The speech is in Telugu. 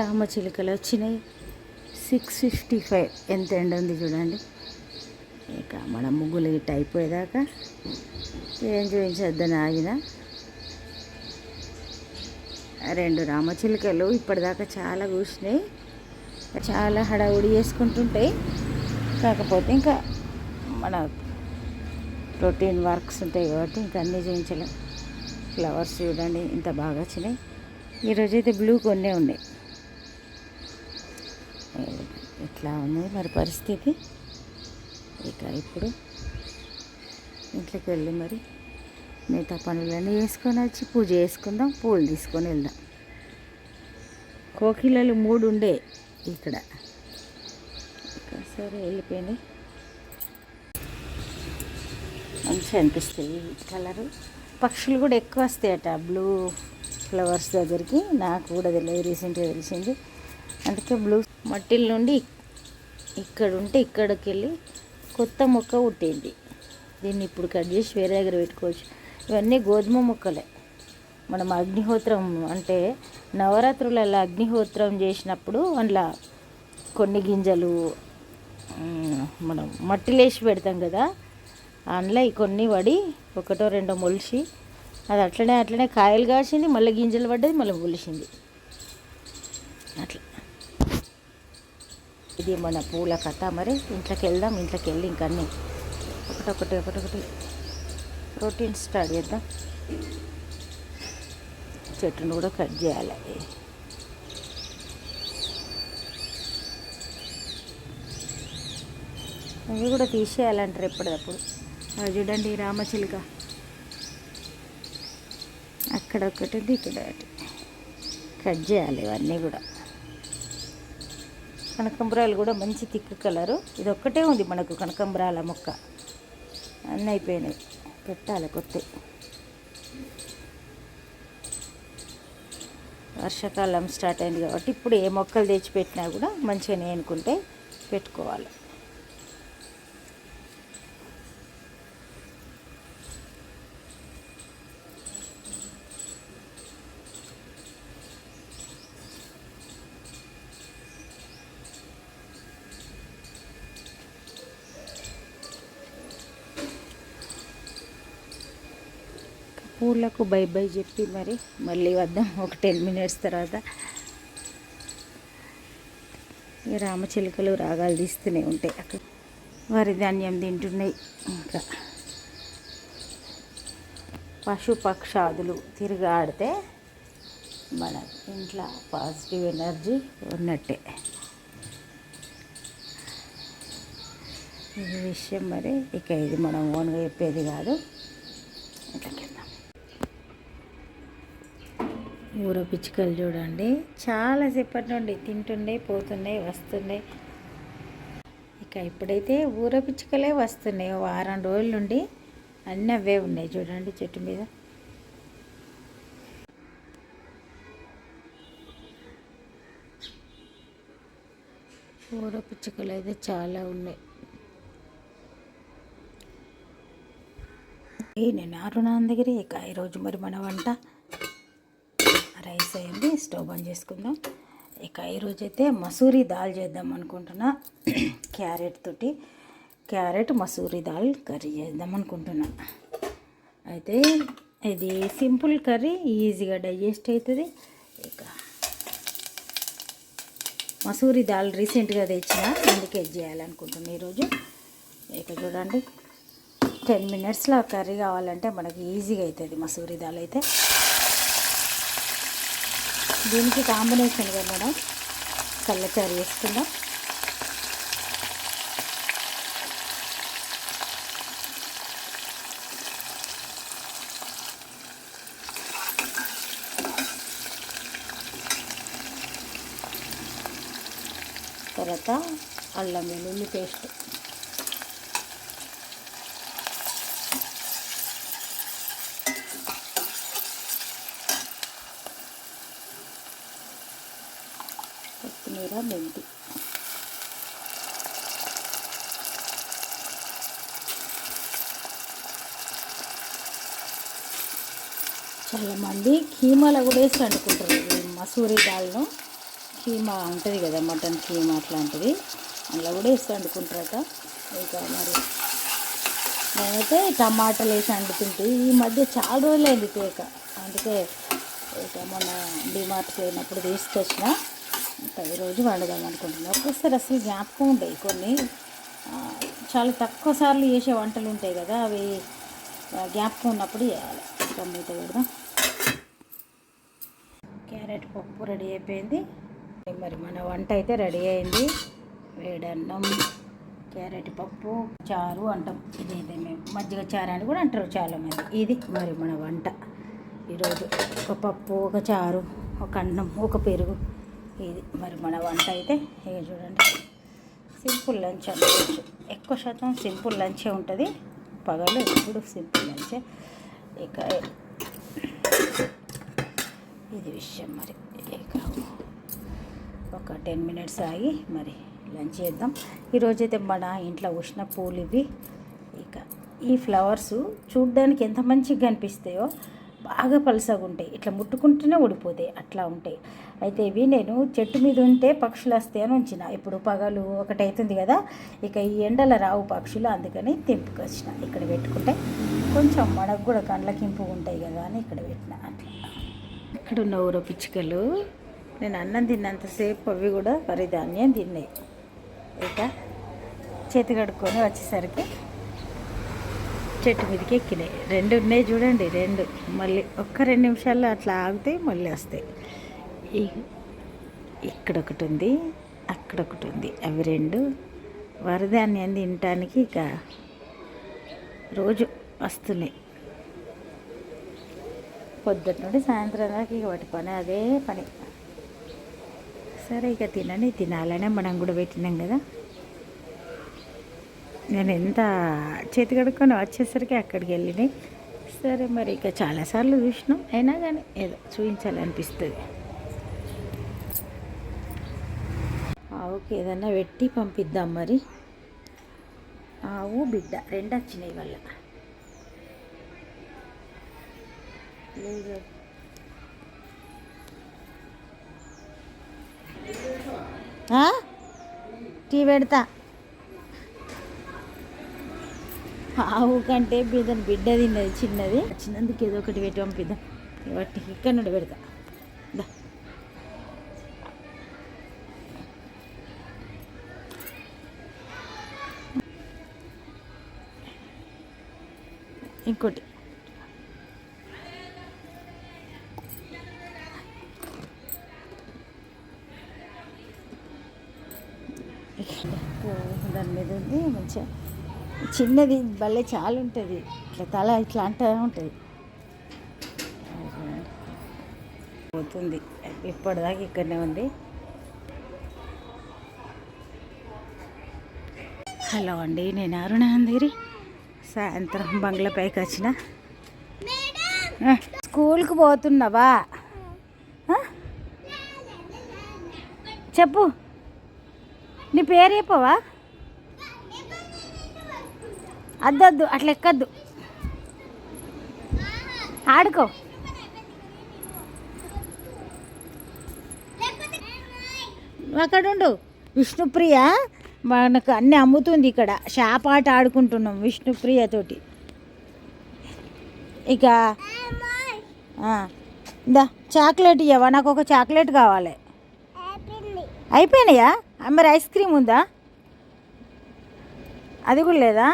రామచిలుకలు వచ్చినాయి. సిక్స్ ఫిఫ్టీ ఫైవ్ ఎంత ఎండ ఉంది చూడండి. ఇక మన ముగ్గులు ఇట్ అయిపోయేదాకా ఏం చూపించొద్దని ఆగిన. రెండు రామచిలుకలు ఇప్పటిదాకా చాలా కూర్చున్నాయి చాలా హడావుడి చేసుకుంటుంటాయి కాకపోతే ఇంకా మన రొటీన్ వర్క్స్ ఉంటాయి కాబట్టి ఇంకా అన్నీ చూపించలేం. ఫ్లవర్స్ చూడండి ఇంత బాగా వచ్చినాయి. ఈరోజు అయితే బ్లూ కొన్నే ఉన్నాయి. ఇట్లా ఉంది మరి పరిస్థితి? ఇక ఇప్పుడు ఇంట్లోకి వెళ్ళి మరి మిగతా పనులన్నీ వేసుకొని వచ్చి పూజ చేసుకుందాం పూలు తీసుకొని వెళ్దాం. కోకిలలు మూడు ఉండే ఇక్కడ. సరే వెళ్ళిపోయినాయి మంచిగా అనిపిస్తాయి కలరు. పక్షులు కూడా ఎక్కువ వస్తాయట బ్లూ ఫ్లవర్స్ దగ్గరికి. నాకు కూడా తెలియదు రీసెంట్గా తెలిసింది. అందుకే బ్లూ మట్టిల నుండి ఇక్కడ ఉంటే ఇక్కడికి వెళ్ళి కొత్త మొక్క పుట్టింది. దీన్ని ఇప్పుడు కట్ చేసి వేరే దగ్గర పెట్టుకోవచ్చు. ఇవన్నీ గోధుమ మొక్కలే. మనం అగ్నిహోత్రం అంటే నవరాత్రులలో అగ్నిహోత్రం చేసినప్పుడు అందులో కొన్ని గింజలు మనం మట్టిలేసి పెడతాం కదా అందులో కొన్ని పడి ఒకటో రెండో మొలిచి అది అట్లనే అట్లనే కాయలు కాసింది మళ్ళీ గింజలు పడ్డది మళ్ళీ మొలిసింది అట్లా ఇది మన పూల కథ. మరి ఇంట్లోకి వెళ్దాం ఇంట్లోకి వెళ్ళి ఇంకన్నీ ఒకటొకటి ఒకటొకటి రొటీన్ స్టార్ట్ చేద్దాం. చెట్టును కూడా కట్ చేయాలి. అవి కూడా తీసేయాలంటారు ఎప్పటికప్పుడు అది చూడండి రామచిలుక. అక్కడ ఒకటి ఉంది, ఇక్కడ ఒకటి కట్ చేయాలి ఇవన్నీ కూడా. కనకంబరాలు కూడా మంచి తిక్కు కలరు. ఇది ఒక్కటే ఉంది మనకు కనకంబరాల మొక్క. అన్నీ అయిపోయినాయి. పెట్టాలి కొత్త. వర్షాకాలం స్టార్ట్ అయింది కాబట్టి ఇప్పుడు ఏ మొక్కలు తెచ్చి పెట్టినా కూడా మంచిగా అనుకుంటే పెట్టుకోవాలి. పూలకు బై బై చెప్పి మరి మళ్ళీ వద్దాం ఒక టెన్ మినిట్స్ తర్వాత. ఈ రామచిలుకలు రాగాలు తీస్తూనే ఉంటాయి అక్కడ. వరి ధాన్యం తింటున్నాయి ఇంకా. పశు పక్షాదులు తిరిగాడితే మన ఇంట్లో పాజిటివ్ ఎనర్జీ ఉన్నట్టే. ఇది విషయం మరి ఇక ఇది మనం ఓన్గా చెప్పేది కాదు. ఇట్లా కింద ఊర పిచ్చుకలు చూడండి. చాలాసేపటి నుండి తింటుండే పోతుండే వస్తుండే. ఇక ఇప్పుడైతే ఊర పిచ్చుకలే వస్తున్నాయి. వారం రోజుల నుండి అన్నీ అవే ఉన్నాయి చూడండి చెట్టు మీద. ఊర పిచ్చుకలు అయితే చాలా ఉన్నాయి. నేను అరుణాన్ దగ్గర ఇక ఈరోజు మరి మన వంట రైస్ స్టవ్ ఆన్ చేసుకుందాం. ఇక ఈరోజు అయితే మసూరి దాల్ చేద్దాం అనుకుంటున్నా. క్యారెట్ తోటి క్యారెట్ మసూరి దాల్ కర్రీ చేద్దాం అనుకుంటున్నా. అయితే ఇది సింపుల్ కర్రీ ఈజీగా డైజెస్ట్ అవుతుంది ఇక మసూరి దాల్ రీసెంట్గా తెచ్చిన అందుకే చేయాలనుకుంటున్నాను ఈరోజు. ఇక చూడండి టెన్ మినిట్స్లో కర్రీ కావాలంటే మనకి ఈజీగా అవుతుంది మసూరి దాల్ అయితే. దీనికి కాంబినేషన్గా మనం చల్లచారు వేసుకుందాం. తర్వాత అల్లం వెల్లుల్లి పేస్ట్. కొత్తిమీర మెంతి చాలా మంది కీమాలో కూడా వేసి వండుకుంటారు. మసూరి దాల్ను. కీమా ఉంటుంది కదా మటన్ కీమా అట్లాంటిది. అందులో కూడా వేసి వండుకుంటారట. ఇక మరి నేనైతే టమాటాలు వేసి వండుతుంటే ఈ మధ్య చాలా రోజులైంది తేక అందుకే ఇక మొన్న డిమార్ట్కి పోయినప్పుడు తీసుకొచ్చిన. ఇంకా ఈరోజు వండుదాం అనుకుంటున్నాను ఒక్కొక్కసారి అసలు జ్ఞాపకం ఉంటాయి కొన్ని చాలా తక్కువ సార్లు చేసే వంటలు ఉంటాయి కదా అవి జ్ఞాపకం ఉన్నప్పుడు చేయాలి. ఇంకా మూత పెడదాం. క్యారెట్ పప్పు రెడీ అయిపోయింది. మరి మన వంట అయితే రెడీ అయింది. వేడన్నం క్యారెట్ పప్పు చారు అంటాం. ఇదైతే మేము మజ్జిగ చారు అని కూడా అంటారు చాలామంది. ఇది మరి మన వంట. ఈరోజు ఒక పప్పు ఒక చారు ఒక అన్నం ఒక పెరుగు. ఇది. మరి మన వంట అయితే ఇక చూడండి. సింపుల్ లంచ్ అనుకోవచ్చు ఎక్కువ శాతం సింపుల్ లంచే ఉంటుంది. పగలు ఎప్పుడు సింపుల్ లంచే. ఇక ఇది విషయం మరి. ఇక ఒక టెన్ మినిట్స్ ఆగి మరి లంచ్ చేద్దాం. ఈరోజైతే మన ఇంట్లో ఉష్ణ పూలు ఇవి. ఇక ఈ ఫ్లవర్స్ చూడ్డానికి ఎంత మంచిగా కనిపిస్తాయో బాగా పలసగా ఉంటాయి. ఇట్లా ముట్టుకుంటూనే ఊడిపోతాయి అట్లా ఉంటాయి. అయితే ఇవి నేను చెట్టు మీద ఉంటే పక్షులు వస్తాయి అని ఉంచిన. ఇప్పుడు పగలు ఒకటి అవుతుంది కదా ఇక ఈ ఎండల రావు పక్షులు అందుకని తెంపుకొచ్చిన ఇక్కడ పెట్టుకుంటే కొంచెం మనకు కూడా కండ్లకి ఉంటాయి కదా అని ఇక్కడ పెట్టిన. అట్లా. ఇక్కడ ఉన్న ఊర పిచ్చుకలు నేను అన్నం తిన్నంతసేపు అవి కూడా వరిధాన్యం తిన్నాయి. ఇక చేతి కడుక్కొని వచ్చేసరికి చెట్టు మీదకి ఎక్కినాయి. రెండు ఉన్నాయి చూడండి రెండు. మళ్ళీ ఒక్క రెండు నిమిషాల్లో అట్లా ఆగితే మళ్ళీ వస్తాయి. ఇక్కడ ఒకటి ఉంది అక్కడ ఒకటి ఉంది. అవి రెండు. వరధాన్యం తినటానికి ఇక రోజు వస్తున్నాయి. పొద్దుట నుండి సాయంత్రం దాకా ఇక వాటి పని అదే పని. సరే ఇక తినని తినాలనే మనం కూడా పెట్టినాం కదా. నేను ఎంత చేతి కడుక్కొని వచ్చేసరికి అక్కడికి వెళ్ళినాయి సరే మరి ఇక చాలాసార్లు చూసినాం అయినా కానీ ఏదో చూపించాలనిపిస్తుంది. ఆవుకి ఏదన్నా పెట్టి పంపిద్దాం మరి. ఆవు బిడ్డ రెండు వచ్చినాయి వాళ్ళ. టీ పెడతా. ఆవు కంటే బిడ్డని బిడ్డ తిన్నది చిన్నది. చిన్నందుకు ఏదో ఒకటి పెట్టి పంపిద్దాం. వాటి ఇక్కడ నుండి పెడతా. దా. ఇంకోటి. దాని మీద ఉంది మంచిగా. చిన్నది భలే చాలా ఉంటుంది ఇట్లా తల ఇట్లా అంటూ ఉంటుంది. పోతుంది. ఇప్పటిదాకా ఇక్కడనే ఉంది. హలో అండి నేను అరుణాందిరి సాయంత్రం బంగ్లా పైకి వచ్చిన స్కూల్కి పోతున్నావా? చెప్పు. నీ పేరు చెప్పవా? అద్దొద్దు అట్లా ఎక్కద్దు. ఆడుకో. అక్కడుండు. విష్ణుప్రియ మనకు అన్నీ అమ్ముతుంది ఇక్కడ. షాప్ ఆట ఆడుకుంటున్నాం విష్ణుప్రియతోటి ఇక ఇందా చాక్లెట్ ఇవ్వవా నాకు ఒక చాక్లెట్ కావాలి. అయిపోయినాయా? మరి ఐస్ క్రీమ్ ఉందా? అది కూడా లేదా?